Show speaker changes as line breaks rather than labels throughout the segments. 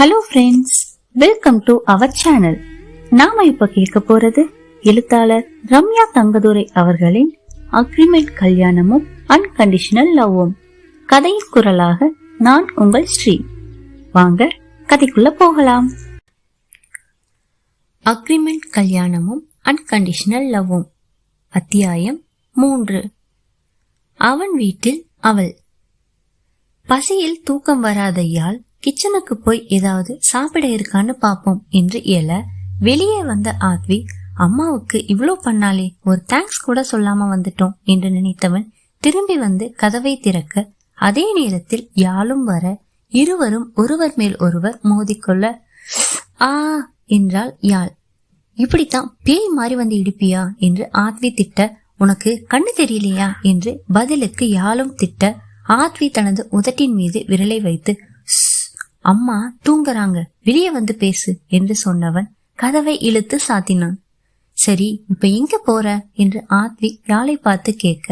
Hello friends welcome to our channel நாம இப்ப கேட்க போறது எழுத்தாளர் ரம்யா தங்கதுரை அவர்களின் அக்ரிமெண்ட் கல்யாணமும் அன்கண்டிஷனல் லவ்வும் கதையின் குரலாக நான் உங்கள் ஸ்ரீ. வாங்க கதைக்குள்ள போகலாம். அக்ரிமெண்ட் கல்யாணமும் அன்கண்டிஷனல் லவ்வும் அத்தியாயம் மூன்று. அவன் வீட்டில் அவள். பசியில் தூக்கம் வராதையால் கிச்சனுக்கு போய் ஏதாவது சாப்பிட இருக்கான்னு பாப்போம் என்று இயல வெளியே வந்த ஆத்வி அம்மாவுக்கு இவ்வளோ பண்ணாலே ஒரு தேங்க்ஸ் கூட சொல்லாம வந்துட்டோம் என்று நினைத்தவன் திரும்பி வந்து கதவை திறக்க அதே நேரத்தில் யாழும் வர இருவரும் ஒருவர் மேல் ஒருவர் மோதிக்கொள்ள ஆ என்றால் யாழ். இப்படித்தான் பேய் மாறி வந்து இடிப்பியா? என்று ஆத்வி திட்ட உனக்கு கண்ணு தெரியலையா? என்று பதிலுக்கு யாழும் திட்ட ஆத்வி தனது உதட்டின் மீது விரலை வைத்து அம்மா தூங்குறாங்க. வெளியே வந்து பேசு என்று சொன்னவன் கதவை இழுத்து சாத்தினான். சரி இப்ப எங்க போற? என்று ஆத்வி யாழை பார்த்து கேட்க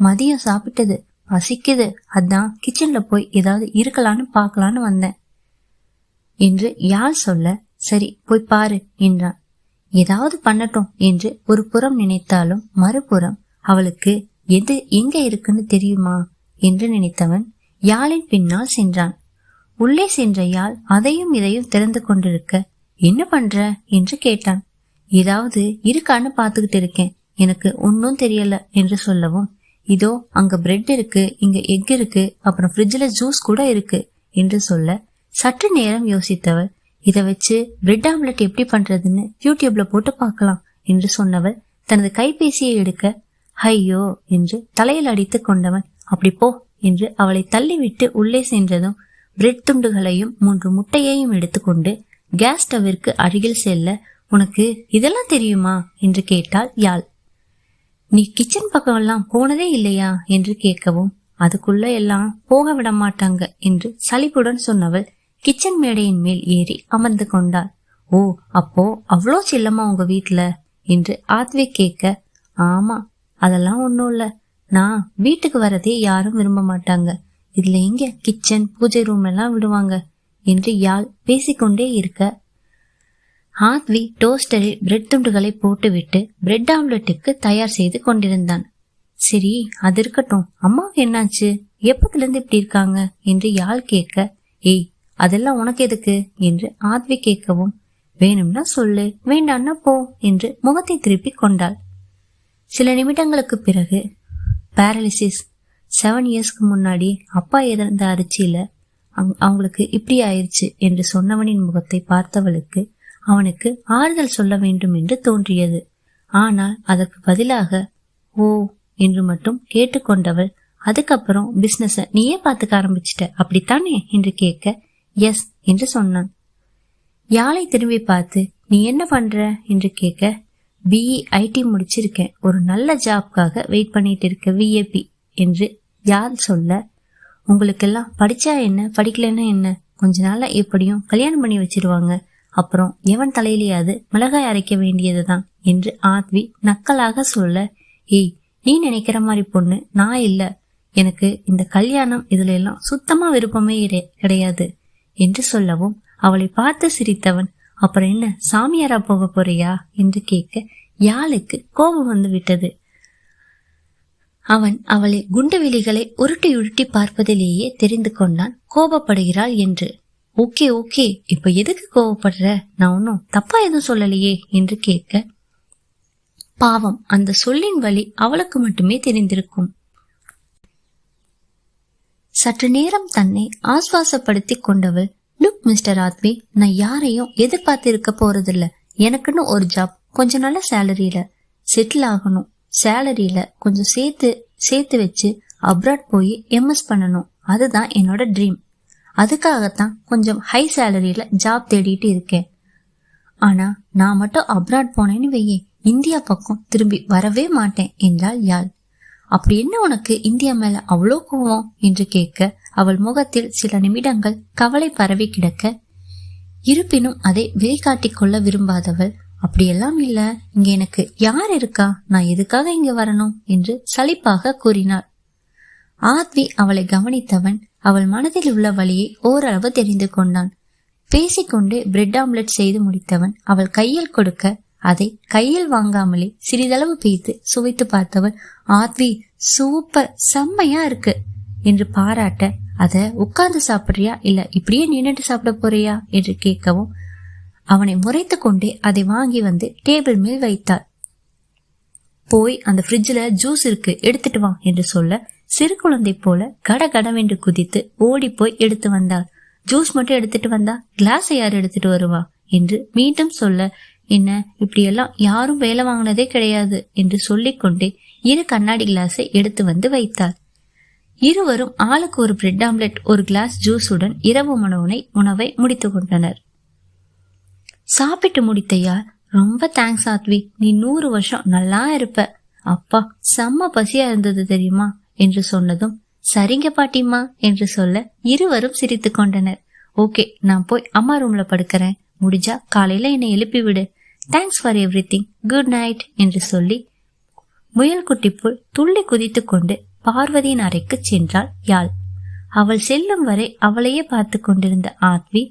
மதியம் சாப்பிட்டது பசிக்குது. அதான் கிச்சன்ல போய் ஏதாவது இருக்கலான்னு பார்க்கலான்னு வந்தேன் என்று யாழ் சொல்ல சரி போய் பாரு என்றான். ஏதாவது பண்ணட்டும் என்று ஒரு புறம் நினைத்தாலும் மறுபுறம் அவளுக்கு எது எங்க இருக்குன்னு தெரியுமா? என்று நினைத்தவன் யாழின் பின்னால் சென்றான். உள்ளே சென்ற யாழ் அதையும் இதையும் திறந்து கொண்டிருக்க என்ன பண்ற? என்று கேட்டான். ஏதாவது இருக்கான்னு பாத்துக்கிட்டு இருக்கேன். எனக்கு ஒன்னும் தெரியல என்று சொல்லவும் இதோ அங்க பிரெட் இருக்கு இங்க எக் இருக்கு அப்புறம் ஃப்ரிட்ஜ்ல ஜூஸ் கூட இருக்கு என்று சொல்ல சற்று நேரம் யோசித்தவள் இத வச்சு பிரெட் ஆம்லெட் எப்படி பண்றதுன்னு யூடியூப்ல போட்டு பார்க்கலாம் என்று சொன்னவள் தனது கைபேசியை எடுக்க ஐயோ என்று தலையில் அடித்து கொண்டவன் அப்படி போ என்று அவளை தள்ளிவிட்டு உள்ளே சென்றதும் பிரெட் துண்டுகளையும் மூன்று முட்டையையும் எடுத்துக்கொண்டு கேஸ் ஸ்டவ்விற்கு அருகில் செல்ல உனக்கு இதெல்லாம் தெரியுமா? என்று கேட்டாள் யாழ். நீ கிச்சன் பக்கம் எல்லாம் போனதே இல்லையா? என்று கேட்கவும் அதுக்குள்ள எல்லாம் போக விட மாட்டாங்க என்று சலிப்புடன் சொன்னவள் கிச்சன் மேடையின் மேல் ஏறி அமர்ந்து கொண்டாள். ஓ அப்போ அவ்வளோ செல்லமா உங்க வீட்டுல என்று ஆத்வே கேட்க ஆமா அதெல்லாம் ஒண்ணும் இல்ல. நான் வீட்டுக்கு வரதே யாரும் விரும்ப மாட்டாங்க. இதுல எங்க? கிச்சன் பூஜை ரூம் எல்லாம் விடுவாங்க. என்று யாழ் பேசிக்கொண்டே இருக்க. ஆத்வி டோஸ்டரில் பிரெட் துண்டுகளை போட்டுவிட்டு பிரெட் ஆம்லெட்டுக்கு தயார் செய்து கொண்டிருந்தான். சரி அது இருக்கட்டும். அம்மாவுக்கு என்னாச்சு? எப்பத்துல இருந்து இப்படி இருக்காங்க? என்று யாழ் கேட்க ஏய் அதெல்லாம் உனக்கு எதுக்கு? என்று ஆத்வி கேட்கவும் வேணும்னா சொல்லு வேண்டாம்னா போ என்று முகத்தை திருப்பி கொண்டாள். சில நிமிடங்களுக்கு பிறகு பேரலிசிஸ் செவன் இயர்ஸ்க்கு முன்னாடி அப்பா இறந்த அரிச்சியில அங்- அவங்களுக்கு இப்படி ஆயிடுச்சு என்று சொன்னவனின் முகத்தை பார்த்தவளுக்கு அவனுக்கு ஆறுதல் சொல்ல வேண்டும் என்று தோன்றியது. ஆனால் அதற்கு பதிலாக ஓ என்று மட்டும் கேட்டுக்கொண்டவள் அதுக்கப்புறம் பிசினஸ நீயே பார்த்துக்க ஆரம்பிச்சிட்ட அப்படித்தானே? என்று கேட்க எஸ் என்று சொன்னான். யாழை திரும்பி பார்த்து நீ என்ன பண்ற? என்று கேட்க பிஇ ஐடி முடிச்சிருக்கேன். ஒரு நல்ல ஜாப்காக வெயிட் பண்ணிட்டு இருக்க விஏபி என்று யார் சொல்ல? உங்களுக்கெல்லாம் படிச்சா என்ன? படிக்கலைன்னா என்ன? கொஞ்ச நாள்ல எப்படியும் கல்யாணம் பண்ணி வச்சிருவாங்க. அப்புறம் எவன் தலையிலேயாவது மிளகாய் அரைக்க வேண்டியதுதான் என்று ஆத்வி நக்கலாக சொல்ல ஏய் நீ நினைக்கிற மாதிரி பொண்ணு நான் இல்ல. எனக்கு இந்த கல்யாணம் இதுல எல்லாம் சுத்தமா விருப்பமே கிடையாது என்று சொல்லவும் அவளை பார்த்து சிரித்தவன் அப்புறம் என்ன சாமியாரா போக போறியா? என்று கேட்க யாழுக்கு கோபம் வந்து விட்டது. அவன் அவளை குண்டுவெளிகளை உருட்டி உருட்டி பார்ப்பதிலேயே தெரிந்து கொண்டான். கோபப்படுகிறாள் என்று. Okay okay. இப்ப எதுக்கு கோபப்படுற? நான் ஒன்னும் தப்பா எதுவும் சொல்லலையே என்று கேட்க. பாவம் அந்த சொல்லின் வழி அவளுக்கு மட்டுமே தெரிந்திருக்கும். சற்று நேரம் தன்னை ஆஸ்வாசப்படுத்திக் கொண்டவள் லுக் மிஸ்டர் ஆத்வி நான் யாரையும் எதிர்பார்த்து இருக்க போறதில்ல. எனக்குன்னு ஒரு ஜாப் கொஞ்சம் நல்ல சேலரியில. செட்டில் ஆகணும். சேலரியில கொஞ்சம் சேர்த்து சேர்த்து வச்சு அப்ராட் போய் எம்எஸ் பண்ணணும். அதுதான் என்னோட ட்ரீம் அதுக்காகத்தான் கொஞ்சம் ஹை சேலரியில ஜாப் தேடிட்டு இருக்கேன். ஆனா நான் மட்டும் அப்ராட் போனேன்னு வையே இந்தியா பக்கம் திரும்பி வரவே மாட்டேன் என்றாள் யாழ். அப்படி என்ன உனக்கு இந்தியா மேல அவ்வளோ கோவம்? என்று கேட்க அவள் முகத்தில் சில நிமிடங்கள் கவலை பரவி கிடக்க. இருப்பினும் அதை வெளிக்காட்டிக் கொள்ள விரும்பாதவள் அப்படியெல்லாம் இல்ல. இங்க எனக்கு யார் இருக்கா? நான் எதுக்காக இங்க வரணும்? என்று சலிப்பாக கூறினாள். ஆத்வி அவளை கவனித்தவன் அவள் மனதில் உள்ள வழியை ஓரளவு தெரிந்து கொண்டான். பேசிக்கொண்டு பிரெட் ஆம்லெட் செய்து முடித்தவன் அவள் கையில் கொடுக்க அதை கையில் வாங்காமலே சிறிதளவு பேய்த்து சுவைத்து பார்த்தவன் ஆத்வி சூப்பர் செம்மையா இருக்கு என்று பாராட்ட அத உட்கார்ந்து சாப்பிடுறியா? இல்ல இப்படியே நின்னுட்டு சாப்பிட போறியா? என்று கேட்கவும் அவனை முறைத்து கொண்டே அதை வாங்கி வந்து டேபிள் மேல் வைத்தாள். போய் அந்த ஃப்ரிட்ஜில் ஜூஸ் இருக்கு எடுத்துட்டு வா என்று சொல்ல சிறு குழந்தை போல கட கடவென்று குதித்து ஓடி போய் எடுத்து வந்தாள். ஜூஸ் மட்டும் எடுத்துட்டு வந்தா? கிளாஸ் யார் எடுத்துட்டு வருவா? என்று மீண்டும் சொல்ல என்ன இப்படியெல்லாம் யாரும் வேலை வாங்கினதே கிடையாது என்று சொல்லிக்கொண்டே இரு கண்ணாடி கிளாஸை எடுத்து வந்து வைத்தாள். இருவரும் ஆளுக்கு ஒரு பிரெட் ஆம்லெட் ஒரு கிளாஸ் ஜூஸுடன் இரவு உணவுனை உணவை முடித்து கொண்டனர். சாப்பிட்டு முடித்தையா? ரொம்ப தேங்க்ஸ் ஆத்வி நீ நூறு வருஷம் நல்லா இருப்ப. அப்பா செம்ம பசியா இருந்தது தெரியுமா? என்று சொன்னதும் சரிங்க பாட்டிம்மா என்று சொல்ல இருவரும் சிரித்து கொண்டனர். ஓகே நான் போய் அம்மா ரூம்ல படுக்கிறேன். முடிஞ்சா காலையில என்னை எழுப்பி விடு. Thanks for everything good night என்று சொல்லி முயல் குட்டி போல் துள்ளி குதித்து கொண்டு பார்வதியின் அறைக்கு சென்றாள் யாழ். அவள் செல்லும் வரை அவளையே பார்த்து கொண்டிருந்த ஆத்வி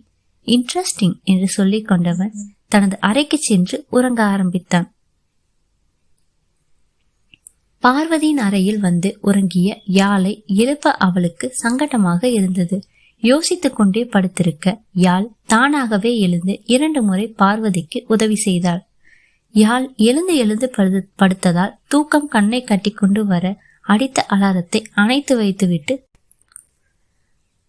இன்ட்ரெஸ்டிங் என்று சொல்லிக் கொண்டவன் தனது அறைக்கு சென்று உறங்க ஆரம்பித்தான். பார்வதியின் அறையில் வந்து உறங்கிய யாழை எழுப்ப அவளுக்கு சங்கடமாக இருந்தது. யோசித்துக் கொண்டே படுத்திருக்க யாழ் தானாகவே எழுந்து இரண்டு முறை பார்வதிக்கு உதவி செய்தாள். யாழ் எழுந்து எழுந்து படுத்ததால் தூக்கம் கண்ணை கட்டிக்கொண்டு வர அடித்த அலாரத்தை அணைத்து வைத்துவிட்டு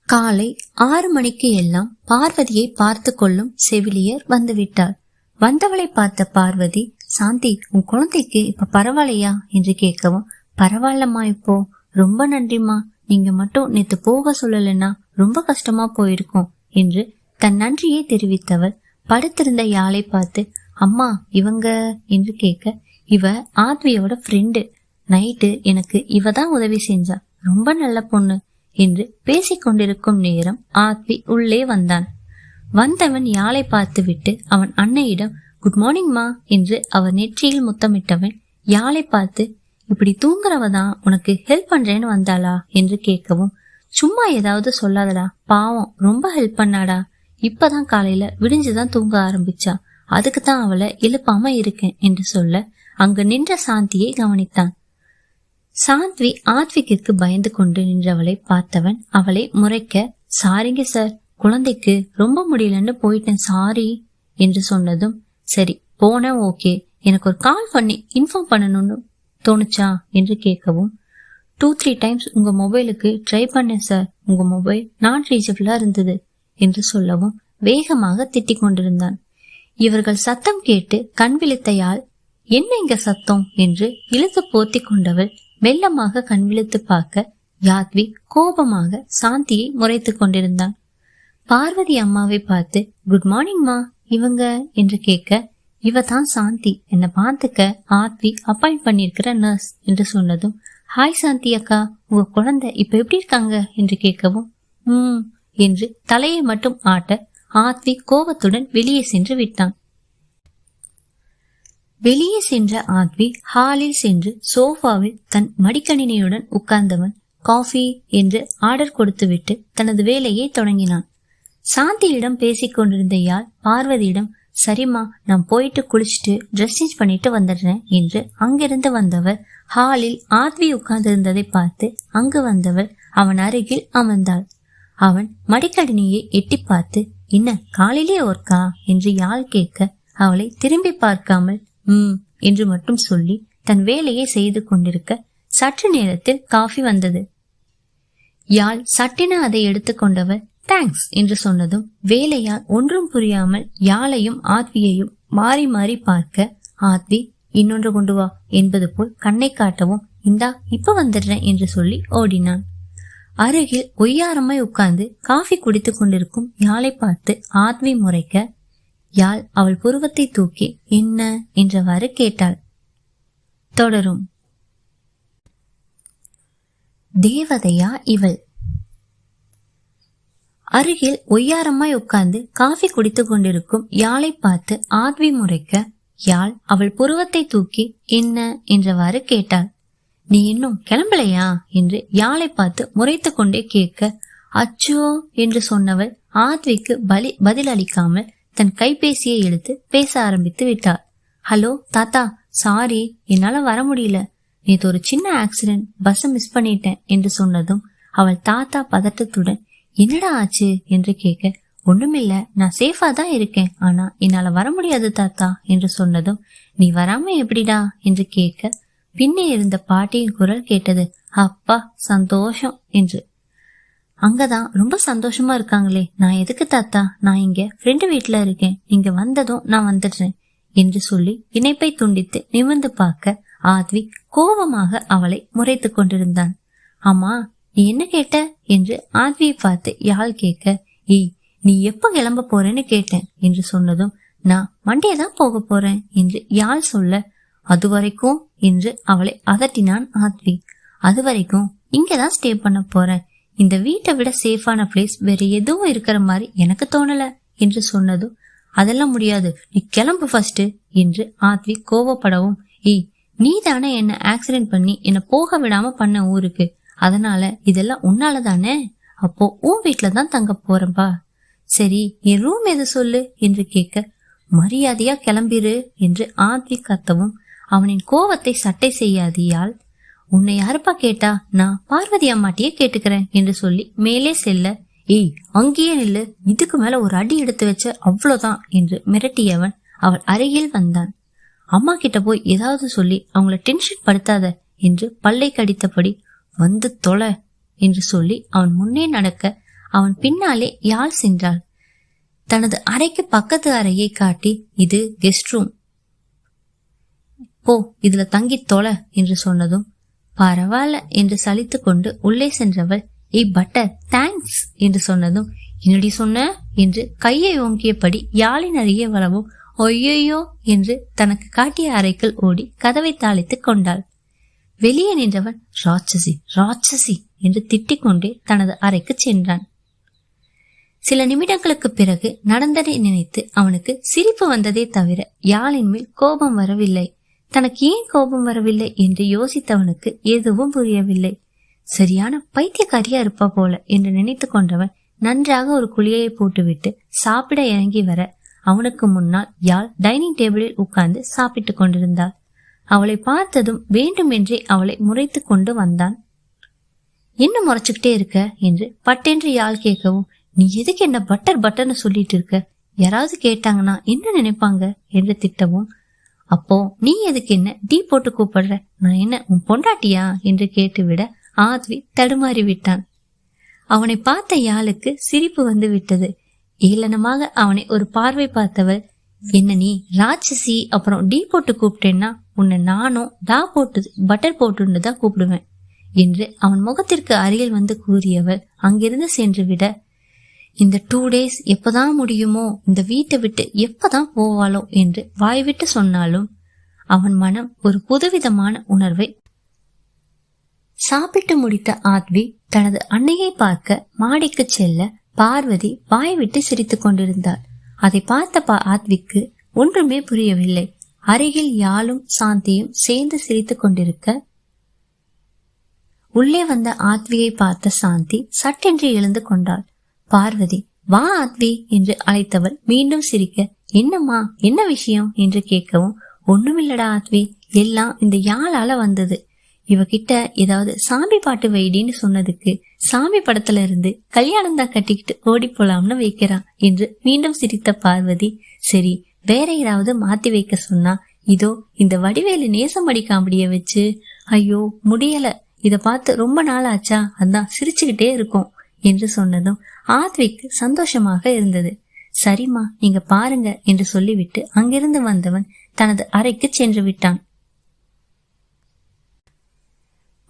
காலை ஆறு மணிக்கு எல்லாம் பார்வதியை பார்த்து கொள்ளும் செவிலியர் வந்துவிட்டார். வந்தவளை பார்த்த பார்வதி சாந்தி உன் குழந்தைக்கு இப்ப பரவாயில்லையா? என்று கேட்கவும் பரவாயில்லம்மா இப்போ ரொம்ப நன்றிம்மா. நீங்க மட்டும் நேத்து போக சொல்லலைன்னா ரொம்ப கஷ்டமா போயிருக்கும் என்று தன் நன்றியை தெரிவித்தவள் படுத்திருந்த யாழை பார்த்து அம்மா இவங்க என்று கேட்க இவ ஆத்வியோட ஃப்ரெண்டு நைட்டு எனக்கு இவ தான் உதவி செஞ்சா. ரொம்ப நல்ல பொண்ணு. என்று பேசிக்கொண்டிருக்கும் நேரம் ஆத்வி உள்ளே வந்தான். வந்தவன் யாழை பார்த்துவிட்டு அவன் அன்னையிடம் குட் மார்னிங் மா என்று அவர் நெற்றியில் முத்தமிட்டவன் யாழை பார்த்து இப்படி தூங்குறவதான் உனக்கு ஹெல்ப் பண்றேன்னு வந்தாளா? என்று கேட்கவும் சும்மா ஏதாவது சொல்லாதடா பாவம் ரொம்ப ஹெல்ப் பண்ணாடா. இப்பதான் காலையில விடிஞ்சுதான் தூங்க ஆரம்பிச்சா. அதுக்கு தான் அவளை எழுப்பாம இருக்கேன் என்று சொல்ல அங்கு நின்ற சாந்தியை கவனித்தான். சாந்த்வி ஆத்விக்கு பயந்து கொண்டு நின்றவளை பார்த்தவன் அவளை முறைக்க சாரிங்க சார். குழந்தைக்கு ரொம்ப முடியலன்னு போயிட்டேன். சாரி என்று சொன்னதும் சரி போன ஓகே. எனக்கு ஒரு கால் பண்ணி இன்ஃபார்ம் பண்ணணும்னு தோணுச்சா? என்று கேட்கவும் டூ த்ரீ டைம்ஸ் உங்க மொபைலுக்கு ட்ரை பண்ணேன் சார். உங்க மொபைல் நான் ரீச்சபிளா இருந்தது என்று சொல்லவும் வேகமாக திட்டிக் கொண்டிருந்தான். இவர்கள் சத்தம் கேட்டு கண் விழித்தையால் என்ன இங்க சத்தம்? என்று இழுத்து போத்தி கொண்டவள் மெல்லமாக கண் விழித்து பார்க்க யாத்வி கோபமாக சாந்தியை முறைத்து கொண்டிருந்தான். பார்வதி அம்மாவை பார்த்து குட் மார்னிங்மா இவங்க? என்று கேட்க இவ தான் சாந்தி. என்னை பார்த்துக்க ஆத்வி அப்பாயிண்ட் பண்ணிருக்கிற நர்ஸ் என்று சொன்னதும் ஹாய் சாந்தி அக்கா. உங்க குழந்தை இப்ப எப்படி இருக்காங்க? என்று கேட்கவும் உம் என்று தலையை மட்டும் ஆட்ட ஆத்வி கோபத்துடன் வெளியே சென்று விட்டான். வெளியே சென்ற ஆத்வி ஹாலில் சென்று சோஃபாவில் தன் மடிக்கணினியுடன் உட்கார்ந்தவன் காஃபி என்று ஆர்டர் கொடுத்துவிட்டு தனது வேலையை தொடங்கினான். சாந்தியிடம் பேசிக் கொண்டிருந்த யாழ் பார்வதியிடம் சரிம்மா நான் போயிட்டு குளிச்சுட்டு ட்ரெஸ் சேஞ்ச் பண்ணிட்டு வந்துடுறேன் என்று அங்கிருந்து வந்தவர் ஹாலில் ஆத்வி உட்கார்ந்திருந்ததை பார்த்து அங்கு வந்தவள் அவன் அருகில் அமர்ந்தாள். அவன் மடிக்கடினியை எட்டி பார்த்து என்ன காலிலே ஒர்க்கா என்று யாழ் கேட்க அவளை திரும்பி பார்க்காமல் உம் என்று மட்டும் சொல்லி தன் வேலையை செய்து கொண்டிருக்க சற்று நேரத்தில் காஃபி வந்தது. யாழ் சட்டின அதை எடுத்துக்கொண்டவர் தேங்க்ஸ் என்று சொன்னதும் வேலையால் ஒன்றும் புரியாமல் யாழையும் ஆத்வியையும் மாறி மாறி பார்க்க ஆத்வி இன்னொன்று கொண்டு வா என்பது போல் கண்ணை காட்டவும் இந்தா இப்ப வந்துடுறேன் என்று சொல்லி ஓடினான். அருகில் ஒய்யாரமாய் உட்கார்ந்து காஃபி குடித்துக் கொண்டிருக்கும் யாழை பார்த்து ஆத்வி முறைக்க யாழ் அவள் புருவத்தை தூக்கி என்ன? என்றவாறு கேட்டாள். தொடரும். தேவதையா இவள்? அருகில் ஒய்யாரமாய் உட்கார்ந்து காஃபி குடித்துக் கொண்டிருக்கும் யாழை பார்த்து ஆத்வி முறைக்க யாழ் அவள் புருவத்தை தூக்கி என்ன? என்றவாறு கேட்டாள். நீ இன்னும் கிளம்பலையா என்று யாழை பார்த்து முறைத்து கொண்டே கேட்க அச்சோ என்று சொன்னவள் ஆத்விக்கு பலி பதில் அளிக்காமல் தன் கைபேசியை எழுத்து பேச ஆரம்பித்து விட்டார். ஹலோ தாத்தா சாரி என்னால வர முடியல. நேற்று ஒரு சின்ன ஆக்சிடென்ட் பஸ் மிஸ் பண்ணிட்டேன் என்று சொன்னதும் அவள் தாத்தா பதட்டத்துடன் என்னடா ஆச்சு? என்று கேட்க ஒண்ணுமில்ல நான் சேஃபா தான் இருக்கேன் ஆனா என்னால வர முடியாது தாத்தா என்று சொன்னதும் நீ வராம எப்படிடா? என்று கேட்க பின்னே இருந்த பாட்டியின் குரல் கேட்டது அப்பா சந்தோஷம் என்று. அங்கதான். ரொம்ப சந்தோஷமா இருக்காங்களே. நான் எதுக்கு தாத்தா? நான் இங்க ஃப்ரெண்டு வீட்டுல இருக்கேன். நீங்க வந்ததும் நான் வந்துடுறேன் என்று சொல்லி இணைப்பை துண்டித்து நிமிர்ந்து பார்க்க ஆத்வி கோபமாக அவளை முறைத்து கொண்டிருந்தான். அம்மா நீ என்ன கேட்ட? என்று ஆத்வியை பார்த்து யாழ் கேட்க ஏய் நீ எப்ப கிளம்ப போறேன்னு கேட்டேன் என்று சொன்னதும் நான் மண்டே தான் போக போறேன் என்று யாழ் சொல்ல அது வரைக்கும் என்று அவளை அதட்டினான் ஆத்வி. அது வரைக்கும் இங்கதான் ஸ்டே பண்ண போறேன். இந்த வீட்டை விட சேஃபான பிளேஸ் வேற எதுவும் இருக்கிற மாதிரி எனக்கு தோணல என்று சொன்னதும் அதெல்லாம் முடியாது. நீ கிளம்பு ஃபர்ஸ்ட் என்று ஆத்வி கோவப்படவும் ஏய் நீ தானே என்ன ஆக்சிடென்ட் பண்ணி என்ன போக விடாம பண்ண ஊருக்கு. அதனால இதெல்லாம் உன்னால தானே? அப்போ உன் வீட்டுல தான் தங்க போறேன்பா சரி என் ரூம் எது சொல்லு? என்று கேட்க மரியாதையா கிளம்பிரு என்று ஆத்வி கத்தவும் அவனின் கோவத்தை சட்டை செய்யாதியால் உன்னை யாருப்பா கேட்டா? நான் பார்வதி அம்மாட்டியே கேட்டுக்கிறேன் என்று சொல்லி மேலே செல்ல ஏய் அங்கேயே நில்லு. இதுக்கு மேல ஒரு அடி எடுத்து வச்ச அவ்வளவுதான் என்று மிரட்டியவன் அவள் அருகில் வந்தான். அம்மா கிட்ட போய் ஏதாவது சொல்லி அவங்கள டென்ஷன் படுத்தாத என்று பல்லை கடித்தபடி வந்து தொலை என்று சொல்லி அவன் முன்னே நடக்க அவன் பின்னாலே யாழ் சென்றாள். தனது அறைக்கு பக்கத்து அறையை காட்டி இது கெஸ்ட் ரூம். போ இதுல தங்கி தொலை என்று சொன்னதும் பரவாயில்ல என்று சலித்து கொண்டு உள்ளே சென்றவள் ஏய் பட்டர் தேங்க்ஸ் என்று சொன்னதும் என்னடி சொன்ன? என்று கையை ஓங்கியபடி யாழின் அருகே வரவும் ஒய்யோ என்று தனக்கு காட்டிய அறைக்குள் ஓடி கதவை தாளித்துக் கொண்டாள். வெளியே நின்றவன் ராட்சசி ராட்சசி என்று திட்டிக் கொண்டே தனது அறைக்கு சென்றான். சில நிமிடங்களுக்கு பிறகு நடந்ததை நினைத்து அவனுக்கு சிரிப்பு வந்ததே தவிர யாழின் மேல் கோபம் வரவில்லை. தனக்கு ஏன் கோபம் வரவில்லை என்று யோசித்தவனுக்கு எதுவும் புரியவில்லை. சரியான பைத்தியக்காரியா இருப்பா போல என்று நினைத்து கொண்டவன் நன்றாக ஒரு குழியை போட்டுவிட்டு சாப்பிட இறங்கி வர அவனுக்கு முன்னால் யாழ் டைனிங் டேபிளில் உட்கார்ந்து சாப்பிட்டு கொண்டிருந்தாள். அவளை பார்த்ததும் வேண்டுமென்றே அவளை முறைத்து கொண்டு வந்தான். என்ன முறைச்சுக்கிட்டே இருக்க? என்று பட்டென்று யாழ் கேட்கவும் நீ எதுக்கு என்ன பட்டர் பட்டர்னு சொல்லிட்டு இருக்க? யாராவது கேட்டாங்கன்னா என்ன நினைப்பாங்க? என்று திட்டவும் அப்போ நீ எதுக்கு என்ன? டீ போட்டு கூப்பிடுற? நான் என்ன உன் பொண்டாட்டியா? என்று கேட்டுவிட ஆத்வி தடுமாறி விட்டான் அவனை பார்த்த யாழுக்கு சிரிப்பு வந்து விட்டது. ஏளனமாக அவனை ஒரு பார்வை பார்த்தவள் என்ன நீ ராட்சசி அப்புறம் டீ போட்டு கூப்பிட்டேன்னா உன்னை நானும் டா போட்டு பட்டர் போட்டுன்னு தான் கூப்பிடுவேன் என்று அவன் முகத்திற்கு அருகில் வந்து கூறியவள் அங்கிருந்து சென்று விட இந்த டூ டேஸ் எப்பதான் முடியுமோ இந்த வீட்டை விட்டு எப்பதான் போவாளோ என்று வாய்விட்டு சொன்னாலும் அவன் மனம் ஒரு புதுவிதமான உணர்வை சாப்பிட்டு முடித்த ஆத்வி தனது அன்னையை பார்க்க மாடிக்கு செல்ல பார்வதி வாய் விட்டு சிரித்துக் கொண்டிருந்தாள். அதை பார்த்த பா ஆத்விக்கு ஒன்றுமே புரியவில்லை. அருகில் யாழும் சாந்தியும் சேர்ந்து சிரித்து கொண்டிருக்க உள்ளே வந்த ஆத்வியை பார்த்த சாந்தி சட்டென்று எழுந்து கொண்டாள். பார்வதி வா ஆத்வி என்று அழைத்தவள் மீண்டும் சிரிக்க என்னம்மா என்ன விஷயம் என்று கேட்கவும் ஒண்ணுமில்லடா ஆத்வி எல்லாம் இந்த யாழால வந்தது. இவகிட்ட ஏதாவது சாமி பாட்டு வைடின்னு சொன்னதுக்கு சாமி படத்துல இருந்து கல்யாணம் தான் கட்டிக்கிட்டு ஓடி போலாம்னு வைக்கிறான் என்று மீண்டும் சிரித்த பார்வதி சரி வேற ஏதாவது மாத்தி வைக்க சொன்னா இதோ இந்த வடிவேலு நேசமடி காமெடிய வச்சு ஐயோ முடியல இத பார்த்து ரொம்ப நாள் ஆச்சா அதான் சிரிச்சுக்கிட்டே இருக்கும். என்று சொன்னதும் ஆத்விக்கு சந்தோஷமாக இருந்தது. சரிம்மா நீங்க பாருங்க என்று சொல்லிவிட்டு அங்கிருந்து வந்தவன் தனது அறைக்கு சென்று விட்டான்.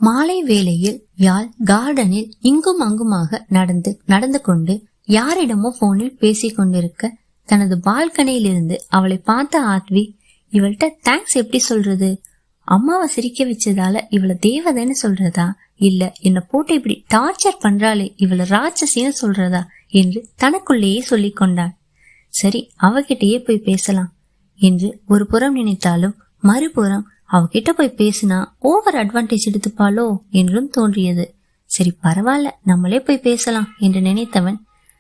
மாலை வேளையில் யாழ் கார்டனில் இங்கும் அங்குமாக நடந்து நடந்து கொண்டு யாரிடமோ போனில் பேசிக் கொண்டிருக்க தனது பால்கனியில் இருந்து அவளை பார்த்த ஆத்வி இவள்கிட்ட தேங்க்ஸ் எப்படி சொல்றது? அம்மாவை சிரிக்க வச்சதால இவளை தேவதைன்னு சொல்றதா? இல்ல என்ன போட்டு இப்படி டார்ச்சர் பண்றாளே இவளை ராட்சசின்னு சொல்றதா? என்று தனக்குள்ளேயே சொல்லி கொண்டாள். சரி அவகிட்டயே போய் பேசலாம் என்று ஒரு புறம் நினைத்தாலும் மறுபுறம் அவகிட்ட போய் பேசினா ஓவர் அட்வான்டேஜ் எடுத்துப்பாளோ என்றும் தோன்றியது. சரி பரவாயில்ல நம்மளே போய் பேசலாம் என்று நினைத்தவன்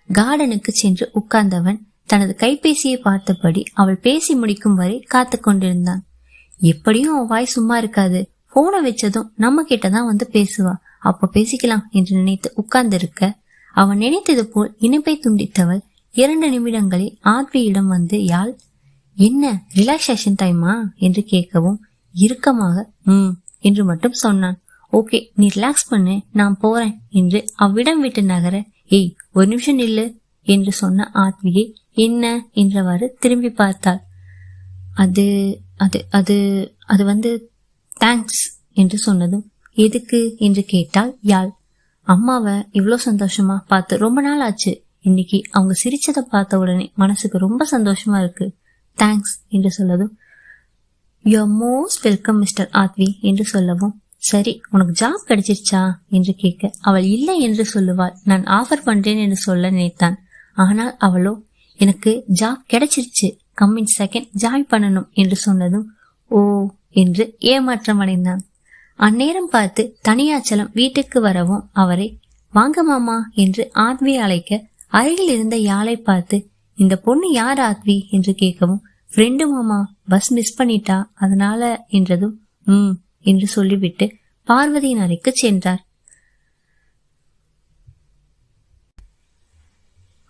கார்டனுக்கு சென்று உட்கார்ந்தவன் தனது கைபேசியை பார்த்தபடி அவள் பேசி முடிக்கும் வரை காத்து கொண்டிருந்தான். எப்படியும் அவ வாய் சும்மா இருக்காது. போனை வச்சதும் நம்ம கிட்ட தான் வந்து பேசுவா. அப்ப பேசிக்கலாம் என்று நினைத்து உட்கார்ந்திருக்க அவன் நினைத்தது போல் இணைப்பை துண்டித்தவள் இரண்டு நிமிடங்களில் ஆத்வியிடம் வந்து யாழ் என்ன ரிலாக்ஸேஷன் டைமா என்று கேட்கவும் இறுக்கமாக ம் என்று மட்டும் சொன்னான். ஓகே நீ ரிலாக்ஸ் பண்ணு நான் போறேன் என்று அவ்விடம் விட்டு நகர ஏய் ஒரு நிமிஷம் நில்லு என்று சொன்ன ஆத்வியை என்ன? என்றவாறு திரும்பி பார்த்தாள். அது அது அது அது வந்து தேங்க்ஸ் என்று சொன்னதும் எதுக்கு என்று கேட்டால் யாழ் அம்மாவை இவ்வளோ சந்தோஷமா பார்த்து ரொம்ப நாள் ஆச்சு. இன்னைக்கு அவங்க சிரிச்சதை பார்த்த உடனே மனசுக்கு ரொம்ப சந்தோஷமா இருக்கு. தேங்க்ஸ் என்று சொல்லதும் you most welcome mister Aadhvi என்று சொல்லவும் சரி உனக்கு ஜாப் கிடைச்சிருச்சா? என்று கேட்க அவள் இல்லை என்று சொல்லுவாள். நான் ஆஃபர் பண்றேன் என்று சொல்ல நினைத்தான். ஆனால் அவளோ எனக்கு ஜாப் கிடைச்சிருச்சு. கம்மிங் செகண்ட் ஜாயின் பண்ணணும் என்று சொன்னதும் ஓ என்று ஏமாற்றம் அடைந்தான். அந்நேரம் பார்த்து தனியாச்சலம் வீட்டுக்கு வரவும் அவரை வாங்க மாமா என்று ஆத்வி அழைக்க அருகில் இருந்த யாழை பார்த்து இந்த பொண்ணு யார் ஆத்வி? என்று கேட்கவும் ஃப்ரெண்டு மாமா பஸ் மிஸ் பண்ணிட்டா அதனால என்றதும் ம் என்று சொல்லிவிட்டு பார்வதியின் அறைக்கு சென்றார்.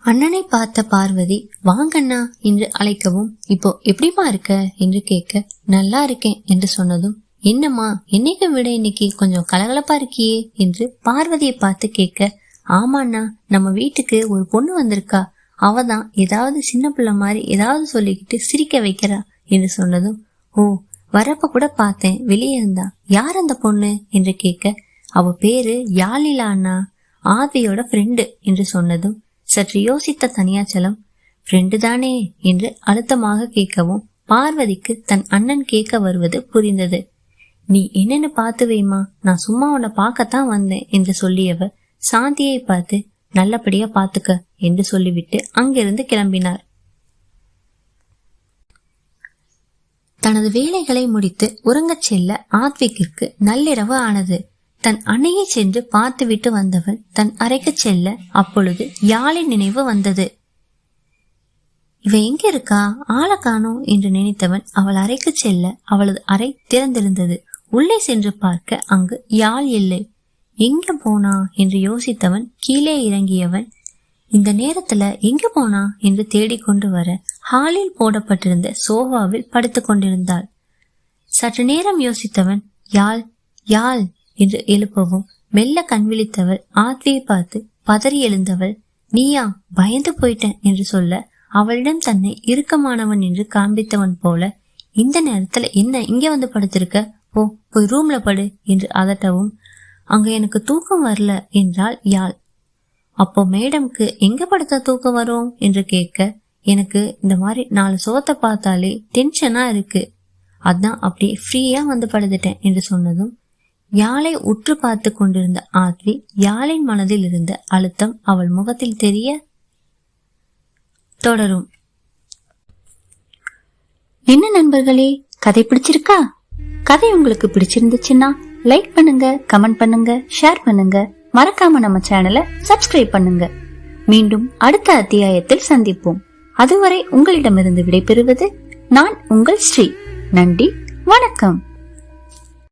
அண்ணனை பார்த்த பார்வதி வாங்கண்ணா என்று அழைக்கவும் இப்போ எப்படிமா இருக்க? என்று கேட்க நல்லா இருக்கேன் என்று சொன்னதும் என்னம்மா என்னைக்கு விட இன்னைக்கு கொஞ்சம் கலகலப்பா இருக்கியே? என்று பார்வதியை பார்த்து கேட்க ஆமாண்ணா நம்ம வீட்டுக்கு ஒரு பொண்ணு வந்திருக்கா. அவ தான் ஏதாவது சின்ன பிள்ளை மாதிரி ஏதாவது சொல்லிக்கிட்டு சிரிக்க வைக்கிறா என்று சொன்னதும் ஓ வரப்ப கூட பார்த்தேன் வெளியே இருந்தா. யார் அந்த பொண்ணு? என்று கேட்க அவ பேரு யாழிலா அண்ணா ஆதியோட ஃப்ரெண்டு என்று சொன்னதும் சற்று யோசித்த தனியாச்சலம் ஃப்ரெண்டு தானே என்று அழுத்தமாக கேட்கவும் பார்வதிக்கு தன் அண்ணன் கேட்க வருவது புரிந்தது. நீ என்னன்னு பார்த்து வைமா நான் சும்மா உன்னை பார்க்கத்தான் வந்தேன் என்று சொல்லியவர் சாந்தியை பார்த்து நல்லபடியா பார்த்துக்க என்று சொல்லிவிட்டு அங்கிருந்து கிளம்பினார் தனது வேலைகளை முடித்து உறங்கச் செல்ல ஆத்விக்கிற்கு நள்ளிரவு ஆனது. தன் அன்னையை சென்று பார்த்துவிட்டு வந்தவன் தன் அறைக்கு செல்ல அப்பொழுது யாழின் நினைவு வந்தது. இவ எங்க இருக்கா? ஆளை காணோம் என்று நினைத்தவன் அவள் அறைக்கு செல்ல அவளது அறை திறந்திருந்தது. உள்ளே சென்று பார்க்க அங்கு யாழ் இல்லை. எங்க போனா? என்று யோசித்தவன் கீழே இறங்கியவன் இந்த நேரத்துல எங்க போனா? என்று தேடிக்கொண்டு வர ஹாலில் போடப்பட்டிருந்த சோஃபாவில் படுத்துக் கொண்டிருந்தாள். சற்று நேரம் யோசித்தவன் யாழ் யாழ் என்று எழுப்பவும். மெல்ல கண் விழித்தவள் ஆத்வியை பார்த்து பதறி எழுந்தவள் நீயா பயந்து போயிட்டேன் என்று சொல்ல அவளிடம் தன்னை இறுக்கமானவன் என்று காண்பித்தவன் போல இந்த நேரத்துல என்ன இங்க வந்து படுத்திருக்க? போ போய் ரூம்ல படு என்று அதட்டவும் அங்க எனக்கு தூக்கம் வரல என்றால் யாழ். அப்போ மேடம்க்கு எங்க படுத்தா தூக்கம் வரும்? என்று கேட்க எனக்கு இந்த மாதிரி நாலு சோத்தை பார்த்தாலே டென்ஷனா இருக்கு. அதான் அப்படியே ஃப்ரீயா வந்து படுத்துட்டேன் என்று சொன்னதும் யாழை உற்று பார்த்து கொண்டிருந்த ஆத்வி யாழின் மனதில் இருந்த அழுத்தம் அவள் முகத்தில் தெரிய தொடரும். என்ன நண்பர்களே கதை பிடிச்சிருக்கா? கதை உங்களுக்கு பிடிச்சிருந்துச்சுன்னா லைக் பண்ணுங்க கமெண்ட் பண்ணுங்க ஷேர் பண்ணுங்க. மறக்காம நம்ம சேனலை சப்ஸ்கிரைப் பண்ணுங்க. மீண்டும் அடுத்த அத்தியாயத்தில் சந்திப்போம். அதுவரை உங்களிடமிருந்து விடைபெறுவது நான் உங்கள் ஸ்ரீ. நன்றி வணக்கம்.